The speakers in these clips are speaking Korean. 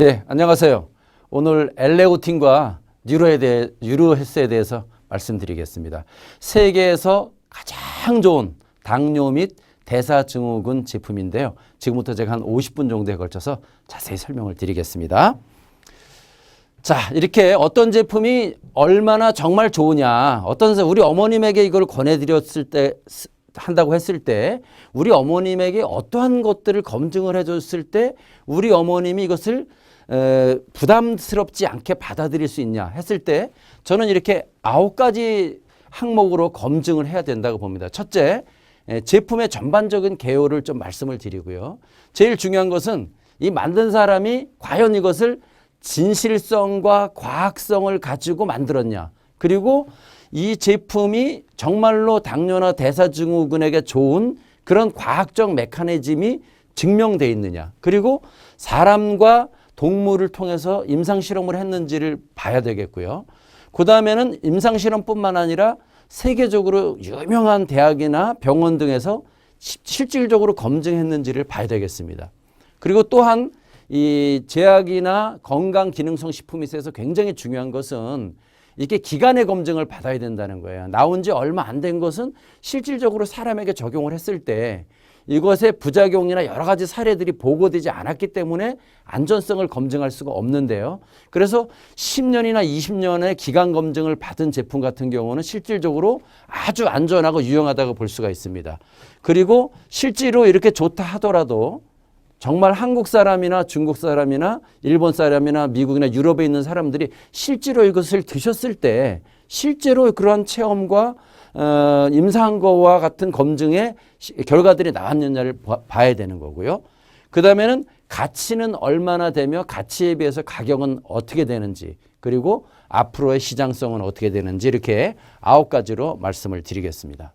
네, 안녕하세요. 오늘 엘레오틴과 뉴로에 대해, 뉴로헬스에 대해서 말씀드리겠습니다. 세계에서 가장 좋은 당뇨 및 대사증후군 제품인데요. 지금부터 제가 한 50분 정도에 걸쳐서 자세히 설명을 드리겠습니다. 자, 이렇게 어떤 제품이 얼마나 정말 좋으냐. 어떤 사- 우리 어머님에게 이걸 권해 드렸을 때 스- 한다고 했을 때 우리 어머님에게 어떠한 것들을 검증을 해줬을 때 우리 어머님이 이것을 에, 부담스럽지 않게 받아들일 수 있냐 했을 때 저는 이렇게 아홉 가지 항목으로 검증을 해야 된다고 봅니다. 첫째, 에, 제품의 전반적인 개요를 좀 말씀을 드리고요. 제일 중요한 것은 이 만든 사람이 과연 이것을 진실성과 과학성을 가지고 만들었냐. 그리고 이 제품이 정말로 당뇨나 대사증후군에게 좋은 그런 과학적 메커니즘이 증명돼 있느냐. 그리고 사람과 동물을 통해서 임상 실험을 했는지를 봐야 되겠고요. 그 다음에는 임상 실험뿐만 아니라 세계적으로 유명한 대학이나 병원 등에서 시- 실질적으로 검증했는지를 봐야 되겠습니다. 그리고 또한 이 제약이나 건강 기능성 식품에 있어서 굉장히 중요한 것은 이게 기간의 검증을 받아야 된다는 거예요. 나온 지 얼마 안 된 것은 실질적으로 사람에게 적용을 했을 때 이것의 부작용이나 여러 가지 사례들이 보고되지 않았기 때문에 안전성을 검증할 수가 없는데요. 그래서 10년이나 20년의 기간 검증을 받은 제품 같은 경우는 실질적으로 아주 안전하고 유용하다고 볼 수가 있습니다. 그리고 실제로 이렇게 좋다 하더라도 정말 한국 사람이나 중국 사람이나 일본 사람이나 미국이나 유럽에 있는 사람들이 실제로 이것을 드셨을 때 실제로 그러한 체험과 어, 임상한 거와 같은 검증의 시- 결과들이 나왔느냐를 봐- 봐야 되는 거고요. 그 다음에는 가치는 얼마나 되며 가치에 비해서 가격은 어떻게 되는지 그리고 앞으로의 시장성은 어떻게 되는지 이렇게 아홉 가지로 말씀을 드리겠습니다.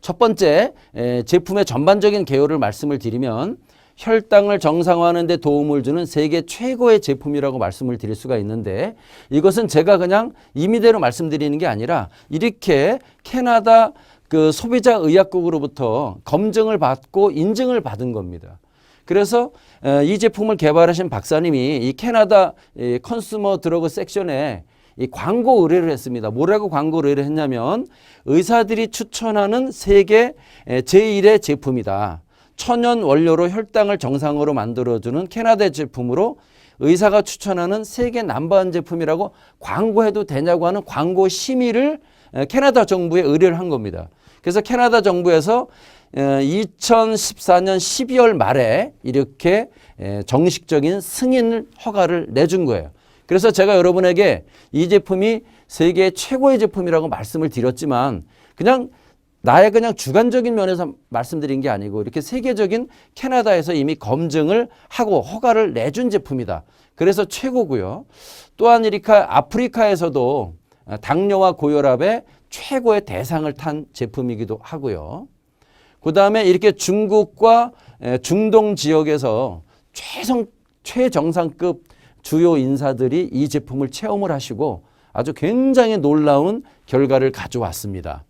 첫 번째 에, 제품의 전반적인 개요를 말씀을 드리면 혈당을 정상화하는 데 도움을 주는 세계 최고의 제품이라고 말씀을 드릴 수가 있는데 이것은 제가 그냥 임의대로 말씀드리는 게 아니라 이렇게 캐나다 그 소비자 의약국으로부터 검증을 받고 인증을 받은 겁니다. 그래서 어, 이 제품을 개발하신 박사님이 이 캐나다 이 컨슈머 드러그 섹션에 이 광고 의뢰를 했습니다. 뭐라고 광고 의뢰를 했냐면 의사들이 추천하는 세계 에, 제1의 제품이다. 천연 원료로 혈당을 정상으로 만들어주는 캐나다 제품으로 의사가 추천하는 세계 남바한 제품이라고 광고해도 되냐고 하는 광고 심의를 에, 캐나다 정부에 의뢰를 한 겁니다. 그래서 캐나다 정부에서 2014년 12월 말에 이렇게 에, 정식적인 승인 허가를 내준 거예요. 그래서 제가 여러분에게 이 제품이 세계 최고의 제품이라고 말씀을 드렸지만 그냥 나의 그냥 주관적인 면에서 말씀드린 게 아니고 이렇게 세계적인 캐나다에서 이미 검증을 하고 허가를 내준 제품이다. 그래서 최고고요. 또한 이렇게 아프리카에서도 당뇨와 고혈압의 최고의 대상을 탄 제품이기도 하고요. 그 다음에 이렇게 중국과 에, 중동 지역에서 최성, 최정상급 주요 인사들이 이 제품을 체험을 하시고 아주 굉장히 놀라운 결과를 가져왔습니다.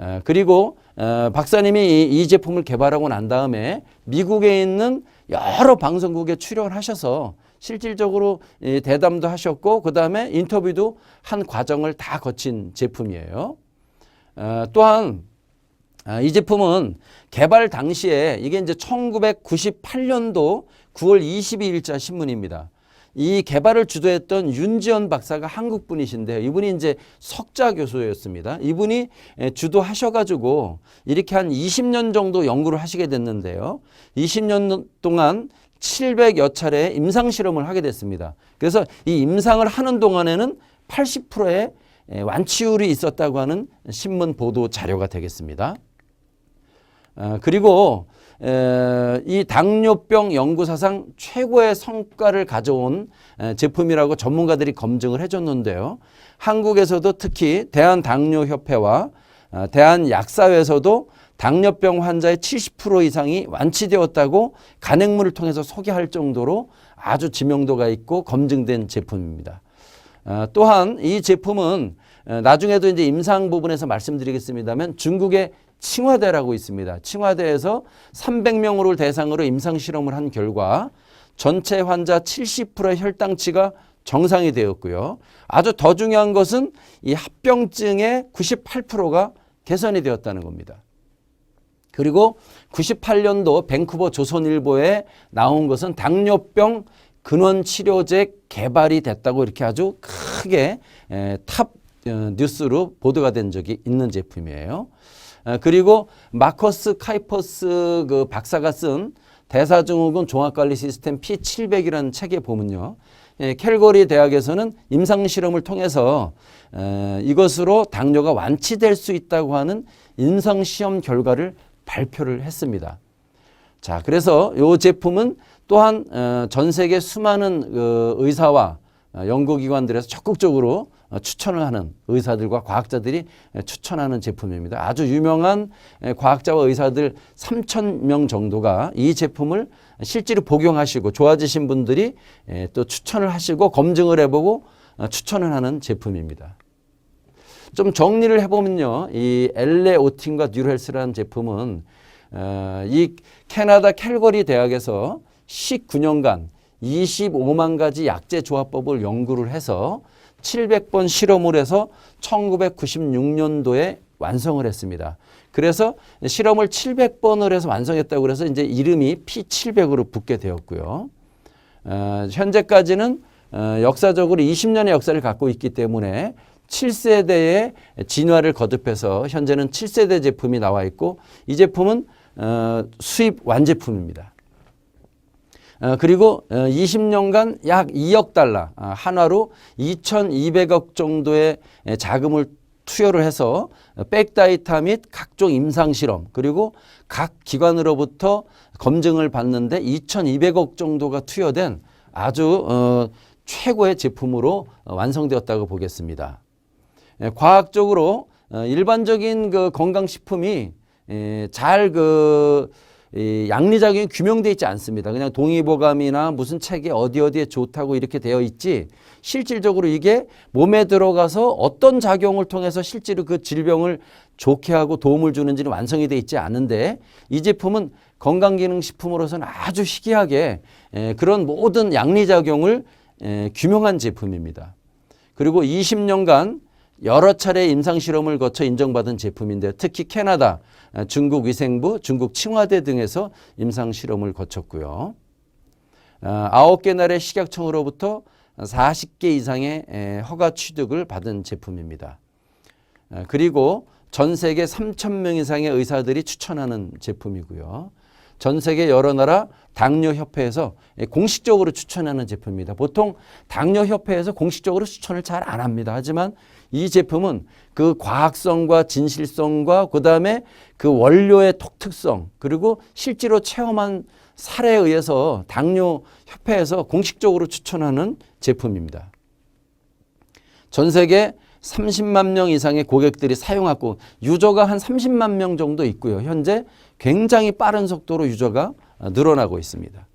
에, 그리고 에, 박사님이 이, 이 제품을 개발하고 난 다음에 미국에 있는 여러 방송국에 출연하셔서 실질적으로 이 대담도 하셨고 그 다음에 인터뷰도 한 과정을 다 거친 제품이에요. 어, 또한 아, 이 제품은 개발 당시에 이게 이제 1998년도 9월 22일자 신문입니다. 이 개발을 주도했던 윤지원 박사가 한국 분이신데 이분이 이제 석자 교수였습니다. 이분이 에, 주도하셔가지고 이렇게 한 20년 정도 연구를 하시게 됐는데요. 20년 동안 700여 차례 임상 실험을 하게 됐습니다. 그래서 이 임상을 하는 동안에는 80%의 완치율이 있었다고 하는 신문 보도 자료가 되겠습니다. 어, 그리고 에, 이 당뇨병 연구 사상 최고의 성과를 가져온 에, 제품이라고 전문가들이 검증을 해줬는데요. 한국에서도 특히 대한당뇨협회와 어, 대한약사회에서도 당뇨병 환자의 70% 이상이 완치되었다고 간행물을 통해서 소개할 정도로 아주 지명도가 있고 검증된 제품입니다. 어, 또한 이 제품은 어, 나중에도 이제 임상 부분에서 말씀드리겠습니다만 중국의 칭화대라고 있습니다. 칭화대에서 300명을 대상으로 임상 실험을 한 결과 전체 환자 70%의 혈당치가 정상이 되었고요. 아주 더 중요한 것은 이 합병증의 98%가 개선이 되었다는 겁니다. 그리고 98년도 밴쿠버 조선일보에 나온 것은 당뇨병 근원 치료제 개발이 됐다고 이렇게 아주 크게 에, 탑 어, 뉴스로 보도가 된 적이 있는 제품이에요. 어, 그리고 마커스 카이퍼스 그 박사가 쓴 대사증후군 종합관리 시스템 P700이라는 책에 보면요. 예, 캘거리 대학에서는 임상 실험을 통해서 에, 이것으로 당뇨가 완치될 수 있다고 하는 임상 시험 결과를 발표를 했습니다. 자, 그래서 이 제품은 또한 어, 전 세계 수많은 그 의사와 어, 연구기관들에서 적극적으로 어, 추천을 하는 의사들과 과학자들이 에, 추천하는 제품입니다. 아주 유명한 에, 과학자와 의사들 3천 명 정도가 이 제품을 실제로 복용하시고 좋아지신 분들이 에, 또 추천을 하시고 검증을 해보고 어, 추천을 하는 제품입니다. 좀 정리를 해보면요. 이 엘레오틴과 뉴헬스라는 제품은 어, 이 캐나다 캘거리 대학에서 19년간 25만 가지 약제 조합법을 연구를 해서 700번 실험을 해서 1996년도에 완성을 했습니다. 그래서 실험을 700번을 해서 완성했다고 그래서 이제 이름이 P700으로 붙게 되었고요. 어, 현재까지는 어, 역사적으로 20년의 역사를 갖고 있기 때문에 7세대의 진화를 거듭해서 현재는 7세대 제품이 나와 있고 이 제품은 어, 수입 완제품입니다. 어, 그리고 어, 20년간 약 2억 달러 아, 한화로 2,200억 정도의 에, 자금을 투여를 해서 어, 백다이타 및 각종 임상 실험 그리고 각 기관으로부터 검증을 받는데 2,200억 정도가 투여된 아주 어, 최고의 제품으로 어, 완성되었다고 보겠습니다. 예, 과학적으로 어, 일반적인 그 건강식품이 예, 잘그 양리작용이 규명되어 있지 않습니다. 그냥 동의보감이나 무슨 책에 어디 어디에 좋다고 이렇게 되어 있지 실질적으로 이게 몸에 들어가서 어떤 작용을 통해서 실제로 그 질병을 좋게 하고 도움을 주는지는 완성이 되어 있지 않은데 이 제품은 건강기능식품으로서는 아주 희귀하게 에, 그런 모든 양리작용을 에, 규명한 제품입니다. 그리고 20년간 여러 차례 임상 실험을 거쳐 인정받은 제품인데 특히 캐나다, 아, 중국 위생부, 중국 칭화대 등에서 임상 실험을 거쳤고요. 아, 아홉 개 나라의 식약청으로부터 40개 이상의 에, 허가 취득을 받은 제품입니다. 아, 그리고 전 세계 3천 명 이상의 의사들이 추천하는 제품이고요. 전 세계 여러 나라 당뇨협회에서 공식적으로 추천하는 제품입니다. 보통 당뇨협회에서 공식적으로 추천을 잘 안 합니다. 하지만 이 제품은 그 과학성과 진실성과 그 다음에 그 원료의 독특성 그리고 실제로 체험한 사례에 의해서 당뇨협회에서 공식적으로 추천하는 제품입니다. 전 세계 30만 명 이상의 고객들이 사용하고 유저가 한 30만 명 정도 있고요. 현재 굉장히 빠른 속도로 유저가 늘어나고 있습니다.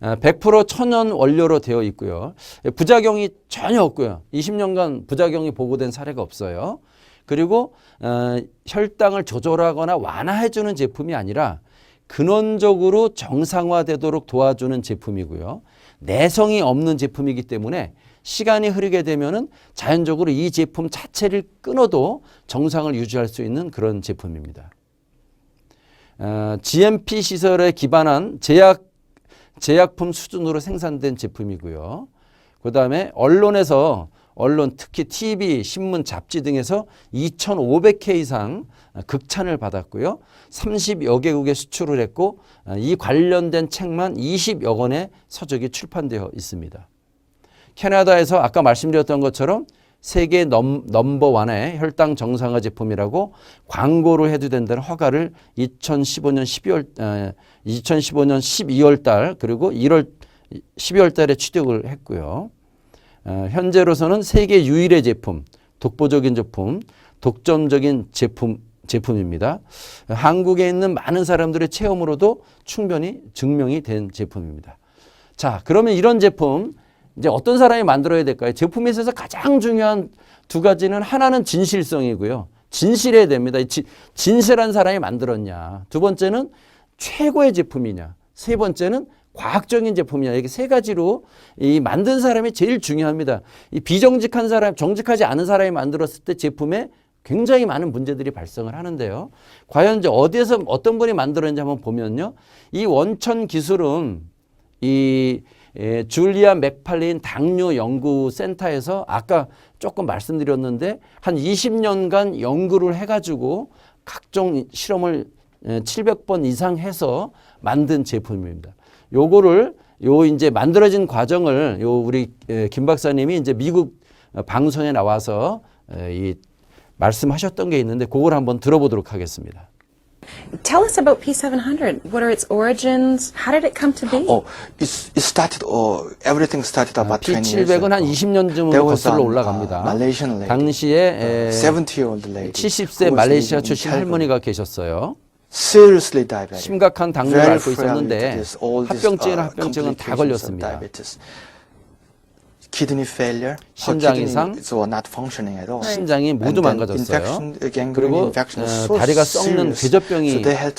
100% 천연 원료로 되어 있고요. 부작용이 전혀 없고요. 20년간 부작용이 보고된 사례가 없어요. 그리고 어, 혈당을 조절하거나 완화해주는 제품이 아니라 근원적으로 정상화되도록 도와주는 제품이고요. 내성이 없는 제품이기 때문에 시간이 흐르게 되면은 자연적으로 이 제품 자체를 끊어도 정상을 유지할 수 있는 그런 제품입니다. 어, GMP 시설에 기반한 제약 제약품 수준으로 생산된 제품이고요. 그 다음에 언론에서 언론 특히 TV, 신문, 잡지 등에서 2,500회 이상 극찬을 받았고요. 30여 개국에 수출을 했고 이 관련된 책만 20여 권의 서적이 출판되어 있습니다. 캐나다에서 아까 말씀드렸던 것처럼 세계 넘, 넘버 원의 혈당 정상화 제품이라고 광고를 해도 된다는 허가를 2015년 12월, 에, 2015년 12월 달 그리고 1월 12월 달에 취득을 했고요. 어, 현재로서는 세계 유일의 제품, 독보적인 제품, 독점적인 제품 제품입니다. 한국에 있는 많은 사람들의 체험으로도 충분히 증명이 된 제품입니다. 자, 그러면 이런 제품 이제 어떤 사람이 만들어야 될까요? 제품에 있어서 가장 중요한 두 가지는 하나는 진실성이고요. 진실해야 됩니다. 지, 진실한 사람이 만들었냐. 두 번째는 최고의 제품이냐. 세 번째는 과학적인 제품이냐 이게 세 가지로 이 만든 사람이 제일 중요합니다. 이 비정직한 사람, 정직하지 않은 사람이 만들었을 때 제품에 굉장히 많은 문제들이 발생을 하는데요. 과연 이제 어디에서 어떤 분이 만들었는지 한번 보면요. 이 원천 기술은 이 예, 줄리아 맥팔린 당뇨 연구 센터에서 아까 조금 말씀드렸는데 한 20년간 연구를 해 가지고 각종 실험을 예, 700번 이상 해서 만든 제품입니다. 요거를 요 이제 만들어진 과정을 요 우리 예, 김 박사님이 이제 미국 어, 방송에 나와서 예, 이 말씀하셨던 게 있는데 그걸 한번 들어보도록 하겠습니다. Tell us about P700. What are its origins? How did it come to be? Oh, it's, it started, oh, everything started about 20 years P700은 한 ago. 20년쯤으로 There was 거슬러 an, 올라갑니다. uh, Malaysian lady, 당시에 에, 70-year-old lady, 70세 who was 말레이시아 living in 출신 Calgary. 할머니가 계셨어요. seriously diabetic. 심각한 당뇨를 Very 앓고 frail 있었는데 this, all these, 합병증이나 uh, 합병증은 다 complications of 걸렸습니다. diabetes. Kidney failure, 심장 이상, not functioning at all. 심장이 모두 망가졌어요. infection, uh, gangrene 그리고 어, so 다리가 썩는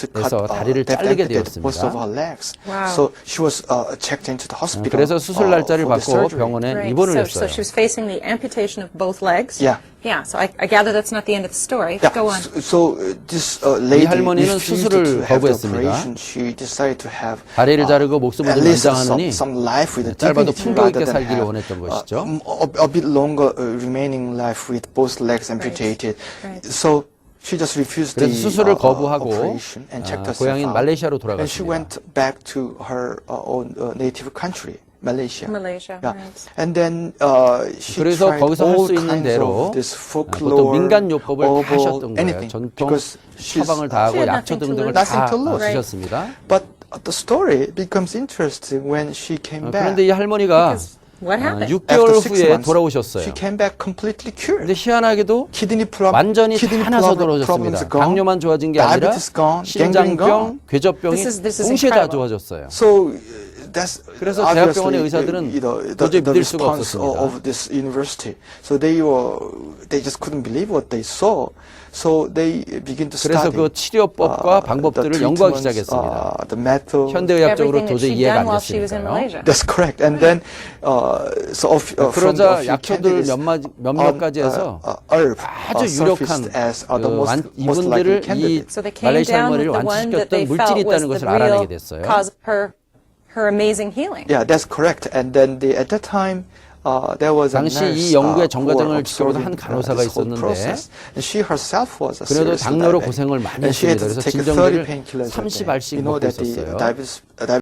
cut, 돼서 uh, 다리를 of 되었습니다. her legs. Wow. So she was uh, checked into the hospital. 그래서 수술 uh, 날짜를 받고. 병원에. 입원을 했어요. so she was facing the amputation of both legs. Yeah. Yeah. So I, I gather that's not the end of the story. Yeah, Go on. So, so uh, this uh, lady 할머니는 refused 수술을 to have the 거부했습니다. operation. She decided to have 다리를 uh, 자르고 목숨을 at least some, 연장하느니 some life with 짧아도 dignity 풍요 있게 rather than 살기를 have, 원했던 uh, 것이죠. m- a, a bit longer uh, remaining life with both legs amputated. Right. So she just refused 그래서 the 수술을 uh, 거부하고 operation and checked 아, herself 고향인 out. 말레이시아로 And she 돌아갔습니다. went back to her uh, own uh, native country. Malaysia. Malaysia, Yeah. right. And then uh, she 그래서 tried 거기서 할 all 수 있는 kinds 대로 of this 아, folklore, 보통 민간 요법을 다 herbal, 하셨던 거예요. anything. 전통 Because she's 처방을 다 She 하고 had 약초 nothing to 등등을 lose. 다 Nothing to lose. 아, 주셨습니다. But the story becomes interesting when she came 어, back. 그런데 이 할머니가 Because what 아, happened? 6개월 After six 후에 months, 돌아오셨어요. She came back completely cured. 근데 희한하게도 Kidney 완전히 kidney 다 나서 problem- problems 돌아오셨습니다. gone, 당뇨만 좋아진 게 아니라 diabetes gone, gangrene 심장병, gone. 궤저병이 This is- this is 동시에 다 incredible. 좋아졌어요. So uh, 그래서 obviously, 대학병원의 의사들은 you know, the, 도저히 믿을 수가 response 없었습니다. of this university. So they were they just couldn't believe what they saw. So they begin to 그래서 study. 그 치료법과 uh, 방법들을 the 연구하기 시작했습니다. uh, the method. 현대의학적으로 도저히 이해가 안 됐으니까요. Malaysia. That's correct. And then uh, so of, uh, 그러자 약초들 candidates 몇, 마, 몇몇 가지 해서 uh, uh, herb 아주 uh, 유력한 as uh, the 그 most, 완, most likely 이분들을 이. So they came 말레이시아 down with 할머니를 the one that they 완치시켰던 물질이 felt was 있다는 the 것을 알아내게 real 됐어요. Her, amazing healing. Yeah, that's correct. And then the, at that time, uh, there was a 당시 nurse 이 연구의 uh, were 지켜보던 한 uh, 간호사가 있었는데 process. And she herself was a 그래도 당뇨로. 고생을 많이 And she had 했습니다. to 그래서 take 진정제를 30 painkillers a day. 30알씩 You know 먹고 that the 있었어요. uh,